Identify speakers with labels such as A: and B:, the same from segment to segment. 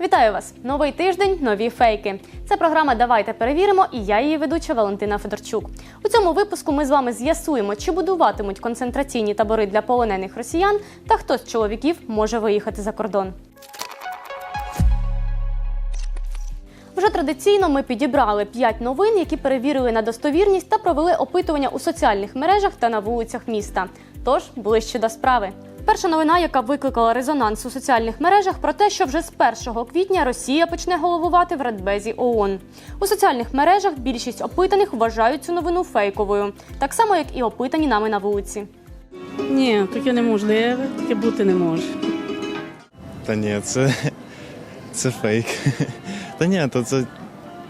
A: Вітаю вас! Новий тиждень, нові фейки. Це програма Давайте перевіримо і я її ведуча Валентина Федорчук. У цьому випуску ми з вами з'ясуємо, чи будуватимуть концентраційні табори для полонених росіян та хто з чоловіків може виїхати за кордон. Вже традиційно ми підібрали 5 новин, які перевірили на достовірність та провели опитування у соціальних мережах та на вулицях міста. Тож ближче до справи. Перша новина, яка викликала резонанс у соціальних мережах, про те, що вже з 1 квітня Росія почне головувати в Радбезі ООН. У соціальних мережах більшість опитаних вважають цю новину фейковою, так само як і опитані нами на вулиці.
B: Ні, таке неможливе, таке бути не може.
C: Та ні, це, це фейк. Та ні, то це,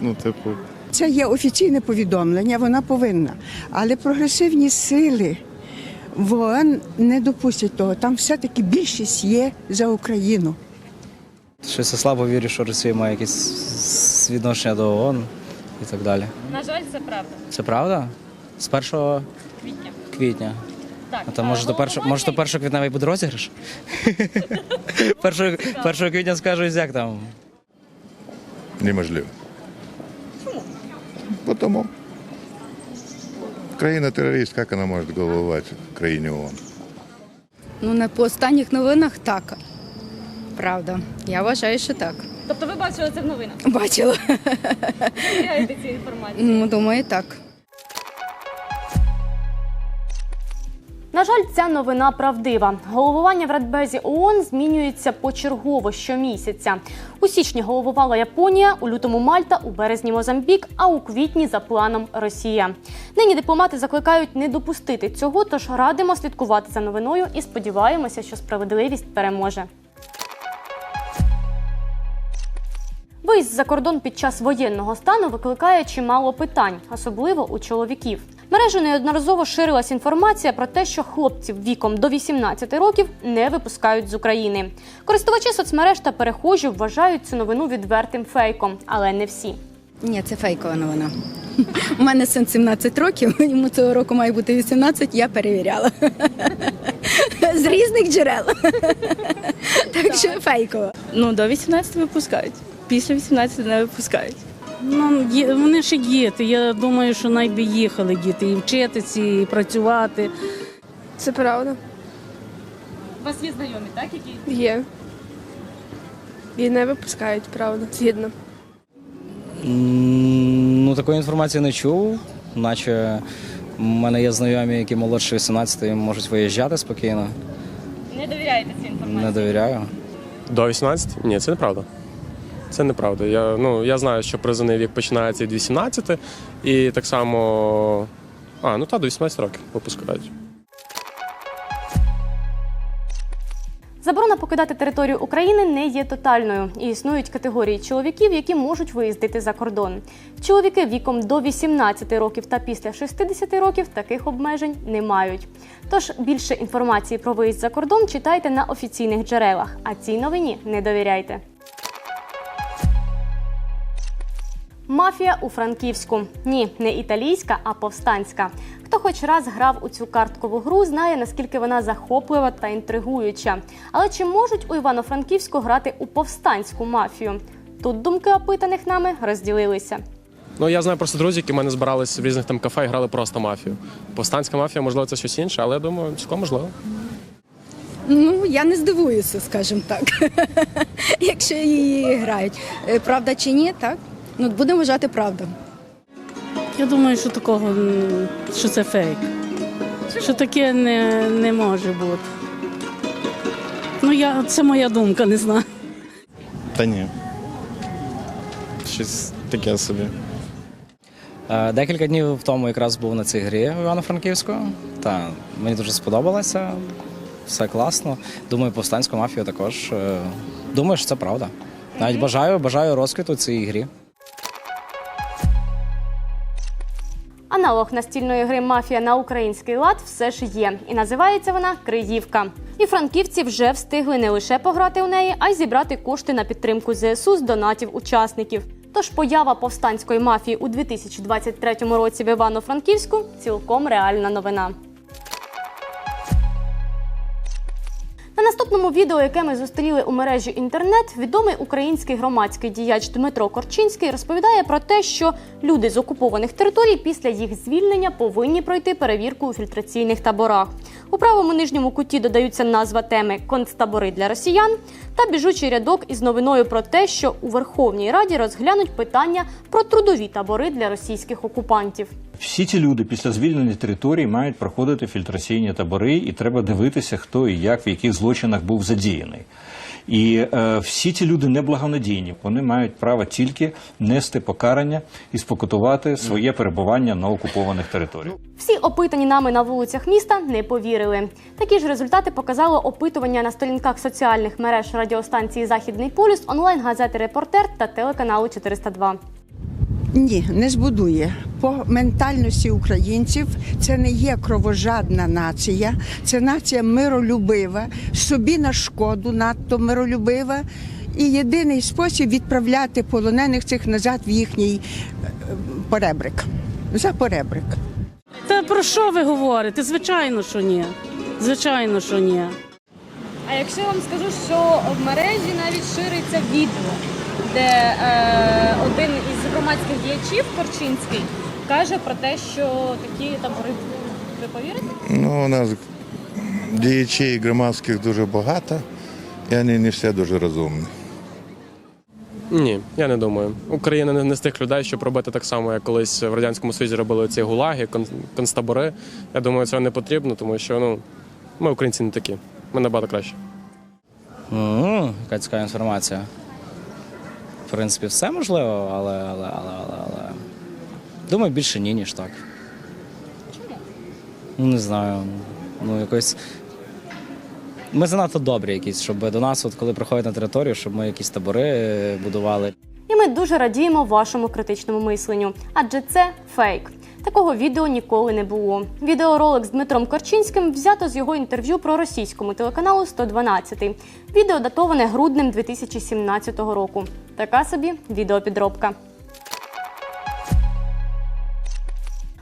C: ну, типу,
D: Це є офіційне повідомлення, вона повинна. Але прогресивні сили в ООН не допустять того. Там все-таки більшість є за Україну.
E: Щось я слабо вірю, що Росія має якесь відношення до ООН і так далі.
A: На жаль, це правда.
E: Це правда? З 1
A: Квітня.
E: квітня.
A: Так,
E: А то може до першого, може до першого квітневий буде розіграш? Першого, першого квітня скажуть, як там.
F: Неможливо. Чому? Тому. Країна-терорист, як вона може головувати в країні ООН?
G: Ну, не по останніх новинах так. Правда. Я вважаю, що так.
A: Тобто ви бачили це в новинах?
G: Бачила.
A: Довіряєте цю інформацію?
G: Ну, думаю, так.
A: На жаль, ця новина правдива. Головування в Радбезі ООН змінюється почергово щомісяця. У січні головувала Японія, у лютому Мальта, у березні Мозамбік, а у квітні за планом Росія. Нині дипломати закликають не допустити цього, тож радимо слідкувати за новиною і сподіваємося, що справедливість переможе. Виїзд за кордон під час воєнного стану викликає чимало питань, особливо у чоловіків. Мережу неодноразово ширилась інформація про те, що хлопців віком до 18 років не випускають з України. Користувачі соцмереж та перехожі вважають цю новину відвертим фейком, але не всі.
G: Ні, це фейкова новина. У мене син 17 років, йому цього року має бути 18, я перевіряла. З різних джерел. Так що фейкова.
H: Ну, до 18 випускають. Після 18 не випускають.
B: Ну, є- вони ще діти. Я думаю, що навіть їхали діти і вчитися, і працювати.
I: Це правда.
A: У вас є знайомі, так які
I: Є. І не випускають, правда. Згідно.
E: Ну, такої інформації не чув, наче в мене є знайомі, які молодше 18 можуть виїжджати спокійно.
A: не довіряєте цій інформації?
E: Не довіряю.
J: До 18? Ні, це неправда. Це неправда. Я, ну, я знаю, що призовний вік починається від 18, і так само. А, ну та до 18 років випускають.
A: Заборона покидати територію України не є тотальною і існують категорії чоловіків, які можуть виїздити за кордон. Чоловіки віком до 18 років та після 60 років таких обмежень не мають. Тож більше інформації про виїзд за кордон читайте на офіційних джерелах, а цій новині не довіряйте. Мафія у Франківську. Ні, не італійська, а повстанська. Хто хоч раз грав у цю карткову гру, знає, наскільки вона захоплива та інтригуюча. Але чи можуть у Івано-Франківську грати у повстанську мафію? Тут думки опитаних нами розділилися.
J: Ну, я знаю просто друзів, які в мене збирались в різних там кафе і грали просто мафію. Повстанська мафія, можливо, це щось інше, але я думаю, цілком можливо.
G: Ну, я не здивуюся, скажімо так. Якщо її грають. Е, Правда чи ні, так? Ну, будемо вважати правду.
B: Я думаю, що такого що це фейк. Що таке не, не може бути. Ну, я, це моя думка, не знаю.
C: та ні. Щось таке собі.
E: Е, Декілька днів тому якраз був на цій грі в Івано-Франківську. Та мені дуже сподобалося. Все класно. Думаю, повстанську мафію також. Е, Думаю, що це правда. Навіть бажаю, бажаю розквіту цій грі.
A: Аналог настільної гри Мафія на український лад все ж є, і називається вона Криївка. І франківці вже встигли не лише пограти у неї, а й зібрати кошти на підтримку ЗСУ з донатів учасників. Тож поява повстанської мафії у 2023 році в Івано-Франківську цілком реальна новина. Наступному відео, яке ми зустріли у мережі інтернет, відомий український громадський діяч Дмитро Корчинський розповідає про те, що люди з окупованих територій після їх звільнення повинні пройти перевірку у фільтраційних таборах. У правому нижньому куті додаються назва теми концтабори для росіян та біжучий рядок із новиною про те, що у Верховній Раді розглянуть питання про трудові табори для російських окупантів.
K: Всі ці люди після звільнення територій мають проходити фільтраційні табори, і треба дивитися, хто і як в яких злочинах був задіяний. І е, всі ці люди неблагонадійні. Вони мають право тільки нести покарання і спокутувати своє перебування на окупованих територіях.
A: Всі опитані нами на вулицях міста не повірили. Такі ж результати показало опитування на сторінках соціальних мереж радіостанції Західний полюс, онлайн-газети Репортер та телеканалу 402.
D: Ні, не збудує. По ментальності українців це не є кровожадна нація, це нація миролюбива, собі на шкоду надто миролюбива. І єдиний спосіб відправляти полонених цих назад в їхній е, поребрик. За поребрик.
B: Та про що ви говорите? Звичайно, що ні. Звичайно, що ні.
A: А якщо я вам скажу, що в мережі навіть шириться відео, де е, один із громадських діячів Корчинський каже про те, що такі табори ви повірите?
F: Ну, у нас діячей громадських дуже багато, і вони не всі дуже розумні.
J: Ні, я не думаю. Україна не, з тих людей, щоб робити так само, як колись в радянському Союзі робили ці гулаги, концтабори. Я думаю, цього не потрібно, тому що ну ми українці не такі. Ми набагато краще.
E: М, Яка цікава інформація. В принципі, все можливо, але, але, але, але, але. Думаю, більше ні, ніж так. Чому? Ну, не знаю. Ну, якось. Ми занадто добрі якісь, щоб до нас, от коли приходять на територію, щоб ми якісь табори е, будували.
A: І ми дуже радіємо вашому критичному мисленню, адже це фейк. Такого відео ніколи не було. Відеоролик з Дмитром Корчинським взято з його інтерв'ю про російському телеканалу 112. Відео датоване груднем 2017 року. Така собі відеопідробка.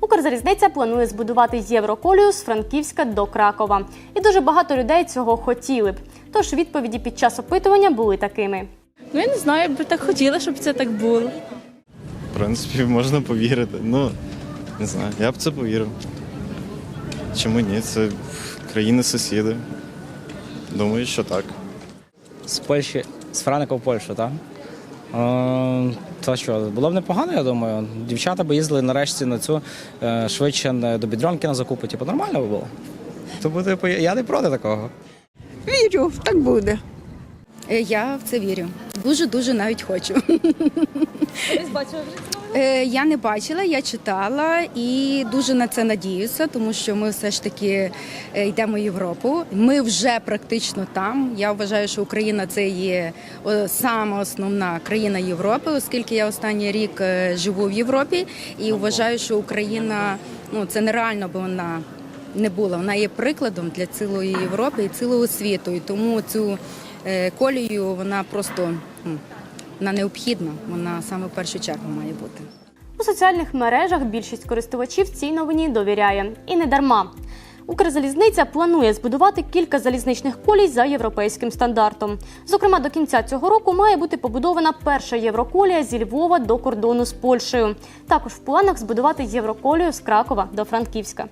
A: Укрзалізниця планує збудувати євроколію з Франківська до Кракова. І дуже багато людей цього хотіли б. Тож відповіді під час опитування були такими.
H: Ну я не знаю, я би так хотіла, щоб це так було.
C: В принципі, можна повірити. Ну, не знаю, я б це повірив. Чому ні? Це країни-сусіди. Думаю, що так.
E: З Польщі, з Франика в Польщу, так? Е, Та що, було б непогано, я думаю. Дівчата б їздили нарешті на цю е, швидше до бідронки на закупи, типу, нормально би було. То буде, по- я не проти такого.
D: Вірю, так буде.
G: Е, Я в це вірю. Дуже дуже навіть хочу. Е, Я не бачила, я читала і дуже на це надіюся, тому що ми все ж таки е, йдемо в Європу. Ми вже практично там. Я вважаю, що Україна це є о, сама основна країна Європи, оскільки я останній рік е, живу в Європі і вважаю, що Україна ну це нереально, бо вона не була. Вона є прикладом для цілої Європи і цілого світу. І тому цю е, колію вона просто м, вона необхідна. Вона саме в першу чергу має бути.
A: У соціальних мережах більшість користувачів цій новині довіряє. І не дарма. Укрзалізниця планує збудувати кілька залізничних колій за європейським стандартом. Зокрема, до кінця цього року має бути побудована перша євроколія зі Львова до кордону з Польщею. Також в планах збудувати євроколію з Кракова до Франківська.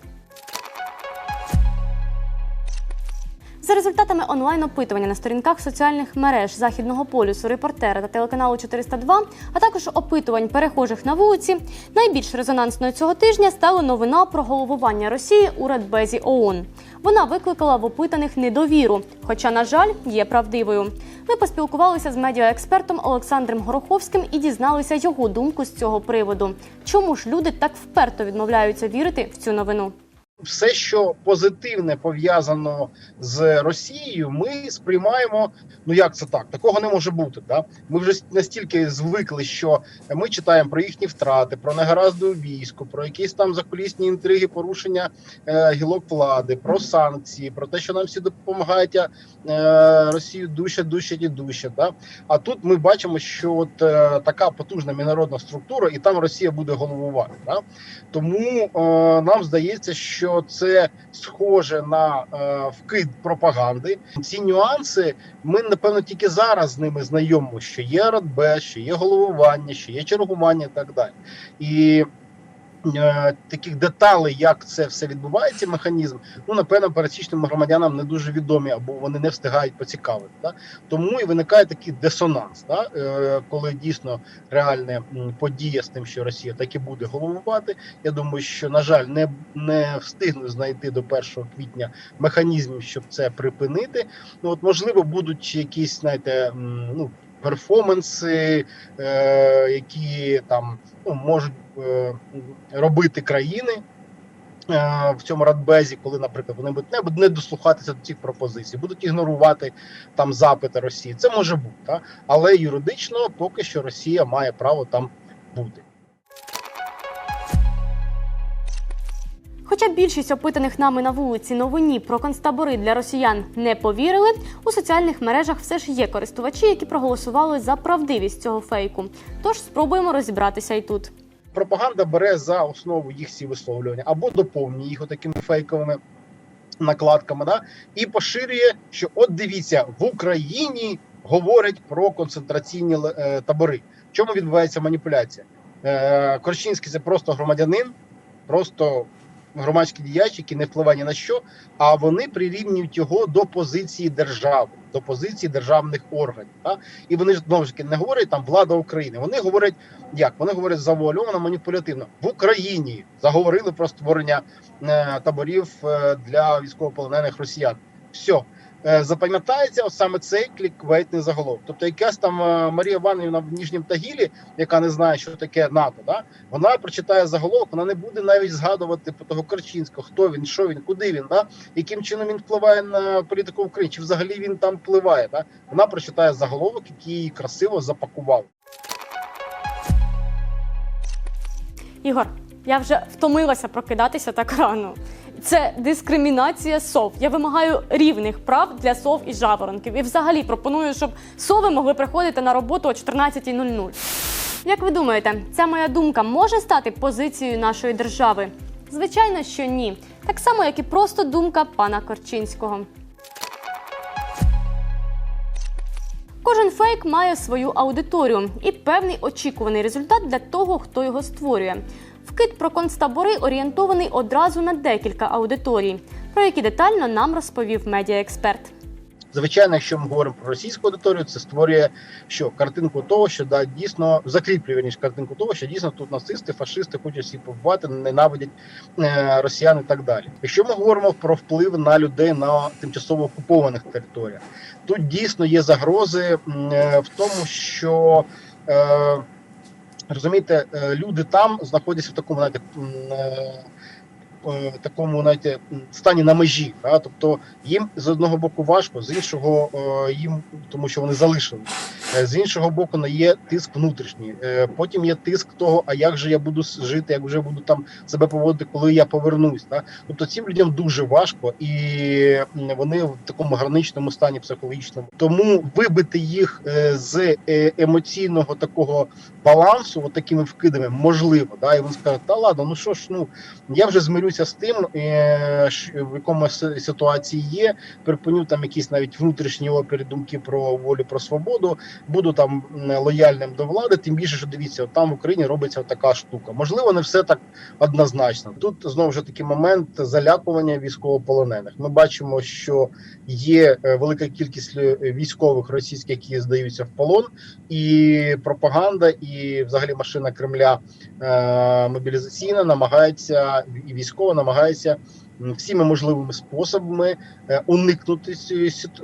A: За результатами онлайн-опитування на сторінках соціальних мереж Західного полюсу, репортера та телеканалу 402, а також опитувань перехожих на вулиці, найбільш резонансною цього тижня стала новина про головування Росії у Радбезі ООН. Вона викликала в опитаних недовіру, хоча, на жаль, є правдивою. Ми поспілкувалися з медіаекспертом Олександром Гороховським і дізналися його думку з цього приводу. Чому ж люди так вперто відмовляються вірити в цю новину?
L: Все, що позитивне пов'язано з Росією, ми сприймаємо. Ну як це так? Такого не може бути. Да? Ми вже настільки звикли, що ми читаємо про їхні втрати, про негаразди у війську, про якісь там закулісні інтриги, порушення е, гілок влади, про санкції, про те, що нам всі допомагають, е, Росію душать, душать і душать. Да? А тут ми бачимо, що от е, така потужна міжнародна структура, і там Росія буде головувати. Да? Тому е, нам здається, що що це схоже на е, вкид пропаганди. Ці нюанси ми напевно тільки зараз з ними знайомо, що є радбез, що є головування, що є чергування і так далі. І таких деталей, як це все відбувається, механізм, ну напевно, пересічним громадянам не дуже відомі, або вони не встигають поцікавити. Да? Тому і виникає такий дисонанс, да? е, коли дійсно реальна подія з тим, що Росія так і буде головувати. Я думаю, що на жаль, не, не встигну знайти до 1 квітня механізмів, щоб це припинити. Ну от можливо, будуть якісь, знаєте, ну. Перформанси, е, які там ну, можуть е, робити країни е, в цьому радбезі, коли, наприклад, вони будуть не не дослухатися до цих пропозицій, будуть ігнорувати там запити Росії. Це може бути, та? але юридично поки що Росія має право там бути.
A: Хоча більшість опитаних нами на вулиці новині про концтабори для росіян не повірили, у соціальних мережах все ж є користувачі, які проголосували за правдивість цього фейку. Тож спробуємо розібратися і тут.
L: Пропаганда бере за основу їх всі висловлювання або доповнює їх такими фейковими накладками, да? і поширює, що от дивіться, в Україні говорять про концентраційні е, табори. В чому відбувається маніпуляція? Е, Корчинський це просто громадянин, просто громадський діяч, який не впливає ні на що, а вони прирівнюють його до позиції держави, до позиції державних органів. Та? І вони ж знову ж таки не говорять там влада України. Вони говорять як? Вони говорять завуальовано, маніпулятивно в Україні заговорили про створення е, таборів е, для військовополонених росіян. Все. Е, Запам'ятається саме цей кліквейтний заголовок. Тобто, якась там е, Марія Іванівна в Ніжнім Тагілі, яка не знає, що таке НАТО, да? вона прочитає заголовок, вона не буде навіть згадувати про того Корчинського, хто він, що він, куди він, да? яким чином він впливає на політику в Україні, чи взагалі він там впливає. Да? Вона прочитає заголовок, який її красиво запакував.
A: Ігор, я вже втомилася прокидатися так рано. Це дискримінація сов. Я вимагаю рівних прав для сов і жаворонків. І взагалі пропоную, щоб сови могли приходити на роботу о 14.00. Як ви думаєте, ця моя думка може стати позицією нашої держави? Звичайно, що ні. Так само, як і просто думка пана Корчинського. Кожен фейк має свою аудиторію і певний очікуваний результат для того, хто його створює. Вкид про концтабори орієнтований одразу на декілька аудиторій, про які детально нам розповів медіаексперт.
L: Звичайно, якщо ми говоримо про російську аудиторію, це створює що картинку того, що да дійсно закріплює верніше, картинку того, що дійсно тут нацисти, фашисти хочуть всіх побувати, ненавидять е, росіян і так далі. Якщо ми говоримо про вплив на людей на тимчасово окупованих територіях, тут дійсно є загрози е, в тому, що е, розумієте, е, люди там знаходяться в такому знаєте, е, такому знаєте, стані на межі. Да? Тобто їм з одного боку важко, з іншого е, їм, тому що вони залишили. Е, З іншого боку, не є тиск внутрішній. Е, Потім є тиск того, а як же я буду жити, як вже буду там себе поводити, коли я повернусь. Да? Тобто цим людям дуже важко, і вони в такому граничному стані психологічному. Тому вибити їх е, з е, емоційного такого балансу, от такими вкидами, можливо. Да? І він скаже, та ладно, ну що ж, ну я вже змирюся з тим, е, в якому ситуації є. Припиню там якісь навіть внутрішні опери, думки про волю, про свободу. Буду там лояльним до влади. Тим більше, що дивіться, от там в Україні робиться така штука. Можливо, не все так однозначно. Тут знову ж таки момент залякування військовополонених. Ми бачимо, що є е, велика кількість військових російських, які здаються в полон, і пропаганда, і взагалі машина Кремля е, мобілізаційна намагається і військова намагається всіми можливими способами е, уникнути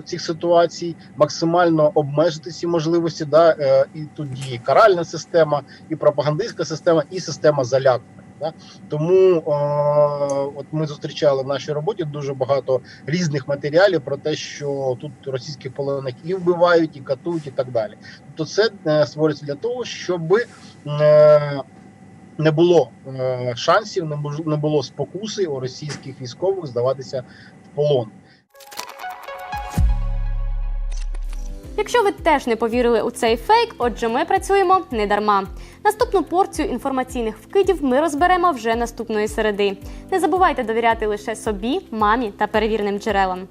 L: цих ситуацій, максимально обмежити ці можливості. Да, е, і тут діє каральна система, і пропагандистська система, і система залякування. Да? Тому е, от ми зустрічали в нашій роботі дуже багато різних матеріалів про те, що тут російських полонених і вбивають, і катують, і так далі. Тобто, це е, створюється для того, щоб е, не було е, шансів, не мож- не було спокуси у російських військових здаватися в полон.
A: Якщо ви теж не повірили у цей фейк, отже, ми працюємо не дарма. Наступну порцію інформаційних вкидів ми розберемо вже наступної середи. Не забувайте довіряти лише собі, мамі та перевіреним джерелам.